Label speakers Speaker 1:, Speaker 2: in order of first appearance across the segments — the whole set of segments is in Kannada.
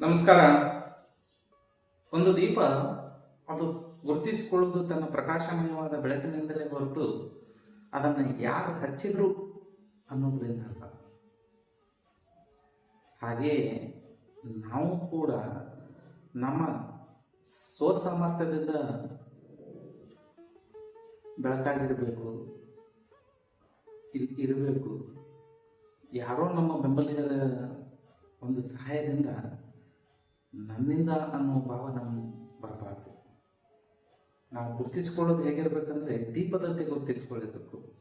Speaker 1: ನಮಸ್ಕಾರ. ಒಂದು ದೀಪ, ಅದು ಗುರುತಿಸಿಕೊಳ್ಳುವುದು ತನ್ನ ಪ್ರಕಾಶಮಯವಾದ ಬೆಳಕಿನಿಂದಲೇ ಹೊರತು ಅದನ್ನು ಯಾರು ಹಚ್ಚಿದ್ರು ಅನ್ನೋದ್ರಿಂದ ಅಲ್ಲ ಹಾಗೆಯೇ ನಾವು ಕೂಡ ನಮ್ಮ ಸ್ವಸಾಮರ್ಥ್ಯದಿಂದ ಬೆಳಕಾಗಿರಬೇಕು, ಇರ್- ಇರಬೇಕು. ಯಾರೋ ನಮ್ಮ ಬೆಂಬಲಿಗರ ಒಂದು ಸಹಾಯದಿಂದ ನನ್ನಿಂದ ಅನ್ನೋ ಭಾವ ನಮ್ಗೆ ಬರಬಾರ್ದು. ನಾವು ಗುರುತಿಸ್ಕೊಳ್ಳೋದು ಹೇಗಿರ್ಬೇಕಂದ್ರೆ ದೀಪದಂತೆ ಗುರುತಿಸ್ಕೊಳ್ಳಬೇಕು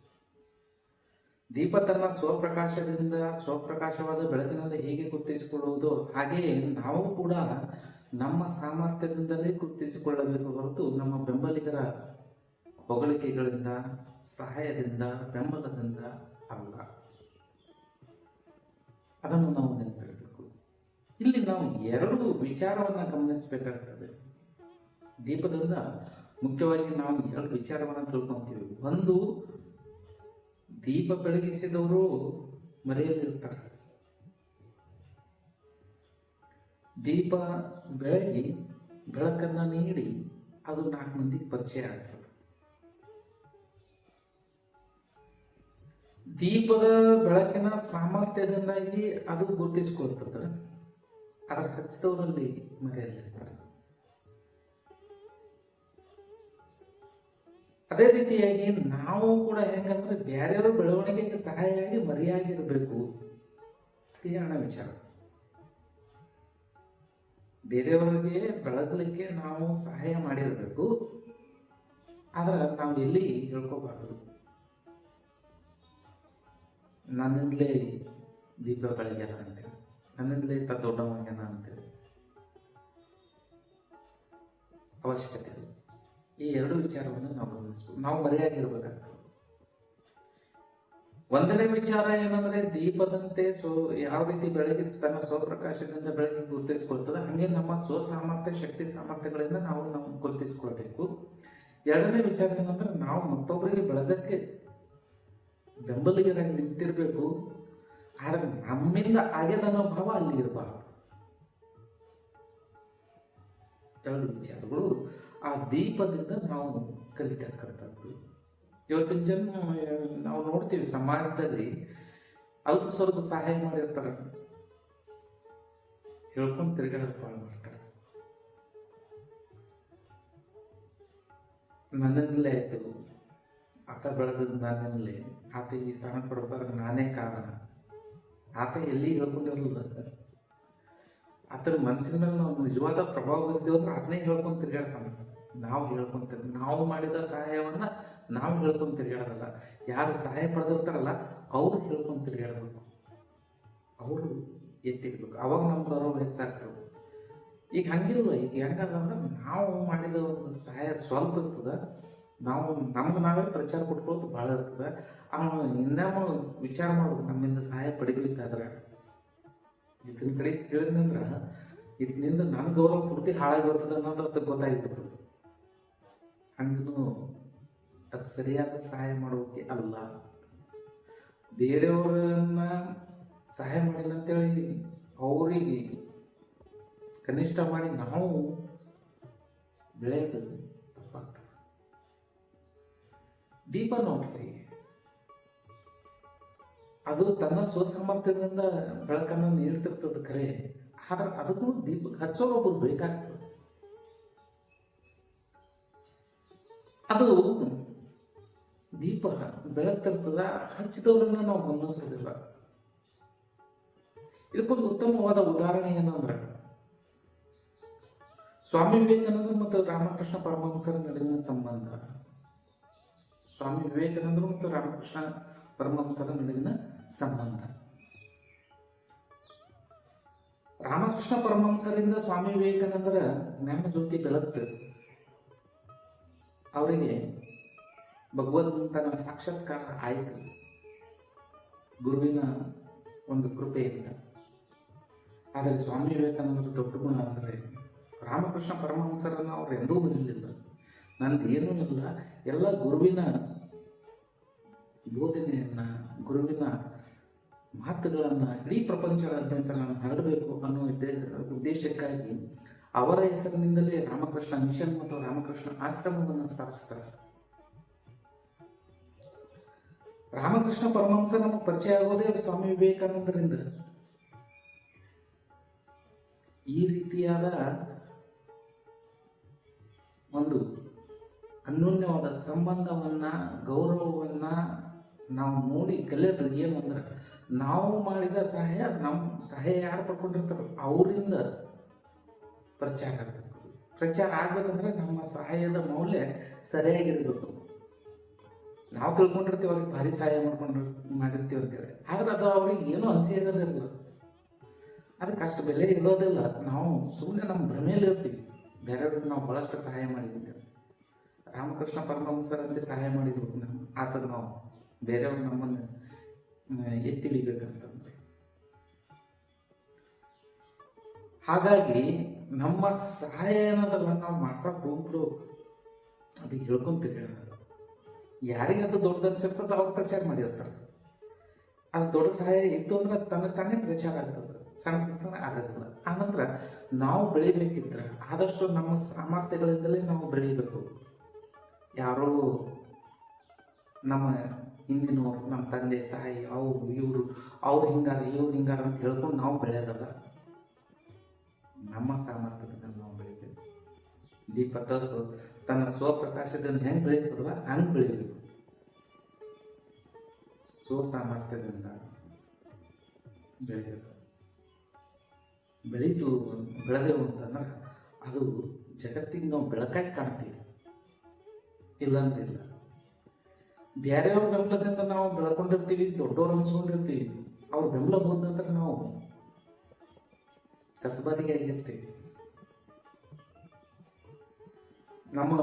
Speaker 1: ದೀಪ ತನ್ನ ಸ್ವಪ್ರಕಾಶದಿಂದ, ಸ್ವಪ್ರಕಾಶವಾದ ಬೆಳಕಿನಿಂದ ಹೇಗೆ ಗುರುತಿಸಿಕೊಳ್ಳುವುದು ಹಾಗೆಯೇ ನಾವು ಕೂಡ ನಮ್ಮ ಸಾಮರ್ಥ್ಯದಿಂದಲೇ ಗುರುತಿಸಿಕೊಳ್ಳಬೇಕು ಹೊರತು ನಮ್ಮ ಬೆಂಬಲಿಗರ ಹೊಗಳಿಕೆಗಳಿಂದ, ಸಹಾಯದಿಂದ, ಬೆಂಬಲದಿಂದ ಅಲ್ಲ. ಅದನ್ನು ನಾವು ಇಲ್ಲಿ ನಾವು ಎರಡು ವಿಚಾರವನ್ನು ಗಮನಿಸಬೇಕಾಗ್ತದೆ. ದೀಪದಿಂದ ಮುಖ್ಯವಾಗಿ ನಾವು ಎರಡು ವಿಚಾರವನ್ನು ತಿಳ್ಕೊಂತೀವಿ. ಒಂದು, ದೀಪ ಬೆಳಗಿಸಿದವರು ಮರೆಯಲ್ಲಿರ್ತಾರೆ ದೀಪ ಬೆಳಗಿ ಬೆಳಕನ್ನು ನೀಡಿ ಅದು ನಾಲ್ಕು ಮಂದಿಗೆ ಪರಿಚಯ ಆಗ್ತದೆ. ದೀಪದ ಬೆಳಕಿನ ಸಾಮರ್ಥ್ಯದಿಂದಾಗಿ ಅದು ಗುರುತಿಸ್ಕೊಳ್ತದೆ. ಅದರ ಹಚ್ಚಿದವರಲ್ಲಿ ಮರೆಯಲ್ಲಿರ್ತಾರೆ ಅದೇ ರೀತಿಯಾಗಿ ನಾವು ಕೂಡ ಹೆಂಗಂದ್ರೆ ಬೇರೆಯವ್ರ ಬೆಳವಣಿಗೆಗೆ ಸಹಾಯವಾಗಿ ಮರೆಯಾಗಿರ್ಬೇಕು. ಹಣ ವಿಚಾರ. ಬೇರೆಯವರಿಗೆ ಬೆಳಗಲಿಕ್ಕೆ ನಾವು ಸಹಾಯ ಮಾಡಿರಬೇಕು. ಆದ್ರೆ ನಾವು ಎಲ್ಲಿ ಹೇಳ್ಕೋಬಾರ್ದು? ನನ್ನಿಂದಲೇ ದೀಪ ಬೆಳಗ್ಯಾನ ಅಂತೇಳಿ ನನ್ನಿಂದಲೇ ತ ನಾನು ಅಂತೇಳಿ ಅವಶ್ಯಕತೆ. ಈ ಎರಡು ವಿಚಾರವನ್ನು ನಾವು ಗಮನಿಸ್ಬೇಕು. ನಾವು ಮರೆಯಾಗಿರ್ಬೇಕಾಗ್ತದೆ. ಒಂದನೇ ವಿಚಾರ ಏನಂದ್ರೆ ದೀಪದಂತೆ ಸೊ ಯಾವ ರೀತಿ ಬೆಳಗ್ಗೆ ತನ್ನ ಸ್ವಪ್ರಕಾಶದಿಂದ ಬೆಳಗ್ಗೆ ಗುರುತಿಸ್ಕೊಳ್ತದೆ ಹಂಗೆ ನಮ್ಮ ಸ್ವಸಾಮರ್ಥ್ಯ, ಶಕ್ತಿ ಸಾಮರ್ಥ್ಯಗಳಿಂದ ನಾವು ನಾವು ಗುರುತಿಸ್ಕೊಳ್ಬೇಕು. ಎರಡನೇ ವಿಚಾರ ಏನಂದ್ರೆ ನಾವು ಮತ್ತೊಬ್ಬರಿಗೆ ಬೆಳಗಕ್ಕೆ ಬೆಂಬಲಿಗರಾಗಿ ನಿಂತಿರ್ಬೇಕು. ಆದ್ರೆ ನಮ್ಮಿಂದ ಆಗ್ಯದ ಅನ್ನೋ ಭಾವ ಅಲ್ಲಿ ಇರಬಾರ್ದು. ಎರಡು ವಿಚಾರಗಳು ಆ ದೀಪದಿಂದ ನಾವು ಕಲಿತಕ್ಕಂಥದ್ದು. ಇವತ್ತಿನ ಜನ ನಾವು ನೋಡ್ತೀವಿ ಸಮಾಜದಲ್ಲಿ ಅಲ್ಪ ಸ್ವಲ್ಪ ಸಹಾಯ ಮಾಡಿರ್ತಾರೆ. ಹೇಳ್ಕೊಂಡು ತಿರುಗಾಡೋದು ಮಾಡ್ತಾರೆ. ನನ್ನಿಂದಲೇ ಆಯ್ತು. ಆತ ಬೆಳೆದದ್ದು ನನ್ನಿಂದಲೇ ಆತ ಈ ಸ್ಥಾನಕ್ಕೆ ಕೊಡ್ಬೇಕಾದ್ರೆ ನಾನೇ ಕಾರಣ. ಆತ ಎಲ್ಲಿ ಹೇಳ್ಕೊಂಡಿರಲಿಲ್ಲ ಆತನ ಮನಸ್ಸಿನ ಮೇಲೆ ನಾವು ನಿಜವಾದ ಪ್ರಭಾವ ಬೀರ್ತೀವಿ ಅಂದ್ರೆ ಅದನ್ನೇ ಹೇಳ್ಕೊಂಡು ತಿರುಗಾಡ್ತಾನೆ. ನಾವು ಹೇಳ್ಕೊಂತೀವಿ ನಾವು ಮಾಡಿದ ಸಹಾಯವನ್ನ ನಾವು ಹೇಳ್ಕೊಂಡು ತಿರುಗಾಡೋದಲ್ಲ. ಯಾರು ಸಹಾಯ ಪಡೆದಿರ್ತಾರಲ್ಲ, ಅವ್ರು ಹೇಳ್ಕೊಂಡು ತಿರುಗಾಡಬೇಕು. ಅವರು ಎತ್ತಿಡ್ಬೇಕು. ಅವಾಗ ನಮ್ಮ ಗೌರವ ಹೆಚ್ಚಾಗ್ತದೆ. ಈಗ ಹಂಗಿಲ್ಲ ಈಗ ಹೆಂಗದಂದ್ರೆ ನಾವು ಮಾಡಿದ ಒಂದು ಸಹಾಯ ಸ್ವಲ್ಪ ಇರ್ತದ. ನಾವು ನಮ್ಗೆ ನಾವೇ ಪ್ರಚಾರ ಕೊಟ್ಕೊಳ್ಳೋದು ಭಾಳ ಇರ್ತದೆ. ಅವನು ಇನ್ನೇನು ವಿಚಾರ ಮಾಡ್ಬೇಕು, ನಮ್ಮಿಂದ ಸಹಾಯ ಪಡಿಬೇಕಾದ್ರೆ ಇದನ್ನ ಕಡೆ ಕೇಳಿದ್ನಂದ್ರೆ ಇದರಿಂದ ನನ್ನ ಗೌರವ ಪೂರ್ತಿ ಹಾಳಾಗಿರ್ತದೆ ಅನ್ನೋದ್ರದ್ದು ಅನ್ನೋದು ಅದು ಗೊತ್ತಾಗ್ಬಿಡ್ತದೆ. ಹಂಗೂ ಅದು ಸರಿಯಾದ ಸಹಾಯ ಮಾಡೋಕೆ ಅಲ್ಲ. ಬೇರೆಯವರನ್ನ ಸಹಾಯ ಮಾಡಿಲ್ಲ ಅಂತೇಳಿ ಅವರಿಗೆ ಕನಿಷ್ಠ ಮಾಡಿ ನಾವು ಬೆಳೆಯೋದು ದೀಪ ನೋಡ್ರಿ. ಅದು ತನ್ನ ಸ್ವಸಾಮರ್ಥ್ಯದಿಂದ ಬೆಳಕನ್ನು ನೀಡ್ತಿರ್ತದ ಕರೆ. ಆದ್ರೆ ಅದಕ್ಕೂ ದೀಪ ಹಚ್ಚೋರೊಬ್ಬರು ಬೇಕಾಗ್ತದೆ. ಅದು ದೀಪ ಬೆಳಗ್ತಿರ್ತದ, ಹಚ್ಚಿದವ್ರನ್ನ ನಾವು ಗಮನಿಸೋದಿಲ್ಲ. ಇದಕ್ಕೊಂದು ಉತ್ತಮವಾದ ಉದಾಹರಣೆ ಏನಂದ್ರೆ, ಸ್ವಾಮಿ ವಿವೇಕಾನಂದ ಮತ್ತು ರಾಮಕೃಷ್ಣ ಪರಮಹಂಸರ ನಡುವಿನ ಸಂಬಂಧ. ಸ್ವಾಮಿ ವಿವೇಕಾನಂದರು ಮತ್ತು ರಾಮಕೃಷ್ಣ ಪರಮಹಂಸರ ನಡುವಿನ ಸಂಬಂಧ. ರಾಮಕೃಷ್ಣ ಪರಮಹಂಸರಿಂದ ಸ್ವಾಮಿ ವಿವೇಕಾನಂದರ ಜ್ಞಾನ ಜ್ಯೋತಿ ಬೆಳತ್ತು ಅವರಿಗೆ ಭಗವಂತನ ಸಾಕ್ಷಾತ್ಕಾರ ಆಯಿತು. ಗುರುವಿನ ಒಂದು ಕೃಪೆಯಿಂದ. ಆದರೆ ಸ್ವಾಮಿ ವಿವೇಕಾನಂದರ ದೊಡ್ಡ ಗುಣ ಅಂದರೆ ರಾಮಕೃಷ್ಣ ಪರಮಹಂಸರನ್ನು ಅವ್ರು ಎಂದೂ ಬರಲಿಲ್ಲ ನಂದು ಏನೂ ಇಲ್ಲ ಎಲ್ಲ ಗುರುವಿನ ಬೋಧನೆಯನ್ನು, ಗುರುವಿನ ಮಾತುಗಳನ್ನು ಇಡೀ ಪ್ರಪಂಚದಾದ್ಯಂತ ನಾನು ಹರಡಬೇಕು ಅನ್ನೋ ಉದ್ದೇ- ಉದ್ದೇಶಕ್ಕಾಗಿ ಅವರ ಹೆಸರಿನಿಂದಲೇ ರಾಮಕೃಷ್ಣ ಮಿಷನ್ ಮತ್ತು ರಾಮಕೃಷ್ಣ ಆಶ್ರಮವನ್ನು ಸ್ಥಾಪಿಸ್ತಾರೆ. ರಾಮಕೃಷ್ಣ ಪರಮಹಂಸ ನಮಗೆ ಪರಿಚಯ ಆಗೋದೇ ಸ್ವಾಮಿ ವಿವೇಕಾನಂದರಿಂದ. ಈ ರೀತಿಯಾದ ಒಂದು ಅನ್ಯೋನ್ಯವಾದ ಸಂಬಂಧವನ್ನ, ಗೌರವವನ್ನ ನಾವು ನೋಡಿ ಕಲಿಯೋದು ಏನು ಅಂದ್ರೆ, ನಾವು ಮಾಡಿದ ಸಹಾಯ ನಮ್ಮ ಸಹಾಯ ಯಾರು ಪಡ್ಕೊಂಡಿರ್ತಾರೋ ಅವರಿಂದ ಪ್ರಚಾರ ಆಗಬೇಕು. ಪ್ರಚಾರ ಆಗ್ಬೇಕಂದ್ರೆ ನಮ್ಮ ಸಹಾಯದ ಮೌಲ್ಯ ಸರಿಯಾಗಿರ್ಬೇಕು. ನಾವು ತಿಳ್ಕೊಂಡಿರ್ತೀವಿ, ಅವ್ರಿಗೆ ಭಾರಿ ಸಹಾಯ ಮಾಡ್ಕೊಂಡು ಮಾಡಿರ್ತೀವಿ ಅಂತೇಳಿ. ಆದ್ರೆ ಅದು ಅವ್ರಿಗೆ ಏನೂ ಅನಿಸಿ ಇರೋದಿಲ್ಲ ಅದಕ್ಕೆ ಅಷ್ಟು ಬೆಲೆ ಇರೋದಿಲ್ಲ. ನಾವು ಸುಮ್ಮನೆ ನಮ್ಮ ಭ್ರಮೆಯಲ್ಲಿ ಇರ್ತೀವಿ ಬೇರೆಯವ್ರಿಗೆ ನಾವು ಭಾಳಷ್ಟು ಸಹಾಯ ಮಾಡಿದ್ದೀವಿ ರಾಮಕೃಷ್ಣ ಪರಮಹಂಸರಂತೆ ಸಹಾಯ ಮಾಡಿದ್ರು. ನಮ್ಮ ಆತದ ನಾವು ಬೇರೆಯವ್ರು ನಮ್ಮನ್ನು ಎತ್ತಿಡಿಬೇಕಂತಂದ್ರೆ ಹಾಗಾಗಿ ನಮ್ಮ ಸಹಾಯ ಏನದಲ್ಲ ನಾವು ಮಾಡ್ತಾ ಹೋಗ್ರು ಅದು ಹೇಳ್ಕೊಂತೀರಿ ಯಾರಿಗೆ ಅದು ದೊಡ್ಡದು ಅನ್ಸಿರ್ತದ ಅವ್ರು ಪ್ರಚಾರ ಮಾಡಿರ್ತಾರೆ. ಅದು ದೊಡ್ಡ ಸಹಾಯ ಇತ್ತು ಅಂದ್ರೆ ತನಗೆ ತಾನೇ ಪ್ರಚಾರ ಆಗ್ತದೆ. ಸಣ್ಣ ಆಗೋದಿಲ್ಲ ಆನಂತರ ನಾವು ಬೆಳಿಬೇಕಿದ್ರೆ ಆದಷ್ಟು ನಮ್ಮ ಸಾಮರ್ಥ್ಯಗಳಿಂದಲೇ ನಾವು ಬೆಳಿಬೇಕು. ಯಾರೋ ನಮ್ಮ ಹಿಂದಿನವರು, ನಮ್ಮ ತಂದೆ, ತಾಯಿ, ಅವರು, ಇವರು, ಅವ್ರು ಹಿಂಗಾರ, ಇವ್ರು ಹಿಂಗಾರ ಅಂತ ಹೇಳ್ಕೊಂಡು ನಾವು ಬೆಳೆಯೋದಲ್ಲ. ನಮ್ಮ ಸಾಮರ್ಥ್ಯದಿಂದ ನಾವು ಬೆಳಿಬೇಕು. ದೀಪ ತೋರಿಸು. ತನ್ನ ಸ್ವಪ್ರಕಾಶದಿಂದ ಹೆಂಗೆ ಬೆಳೀತದಲ್ಲ ಹಂಗೆ ಬೆಳಿಬೇಕು. ಸ್ವ ಸಾಮರ್ಥ್ಯದಿಂದ ಬೆಳಿಬೇಕು ಬೆಳೀತು, ಬೆಳೆದೆವು ಅಂತಂದ್ರೆ ಅದು ಜಗತ್ತಿಗೆ ನಾವು ಬೆಳಕಾಗಿ ಕಾಣ್ತೀವಿ. ಇಲ್ಲಾಂದ್ರೆ ಇಲ್ಲ. ಬೇರೆಯವ್ರ ಬೆಂಬಲದಿಂದ ನಾವು ಬೆಳ್ಕೊಂಡಿರ್ತೀವಿ, ದೊಡ್ಡವ್ರು ಅನ್ಸ್ಕೊಂಡಿರ್ತೀವಿ, ಅವ್ರ ಬೆಂಬಲ ಬಂದಂದ್ರೆ ನಾವು ಕಸಬಾದಿಗೆ ಆಗಿರ್ತೀವಿ. ನಮ್ಮ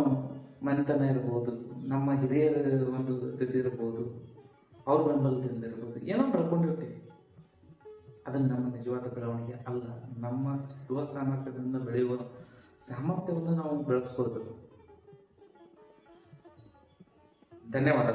Speaker 1: ಮನೆತನ ಇರ್ಬೋದು, ನಮ್ಮ ಹಿರಿಯರ ಒಂದು ಇರ್ಬೋದು, ಅವ್ರ ಬೆಂಬಲದಿಂದ ಇರ್ಬೋದು, ಏನೋ ಬೆಳ್ಕೊಂಡಿರ್ತೀವಿ. ಅದನ್ನು ನಮ್ಮ ನಿಜವಾದ ಬೆಳವಣಿಗೆ ಅಲ್ಲ, ನಮ್ಮ ಸ್ವ ಸಾಮರ್ಥ್ಯದಿಂದ ಬೆಳೆಯುವ ಸಾಮರ್ಥ್ಯವನ್ನು ನಾವು ಬೆಳೆಸ್ಕೊಳ್ಬೇಕು. धन्यवाद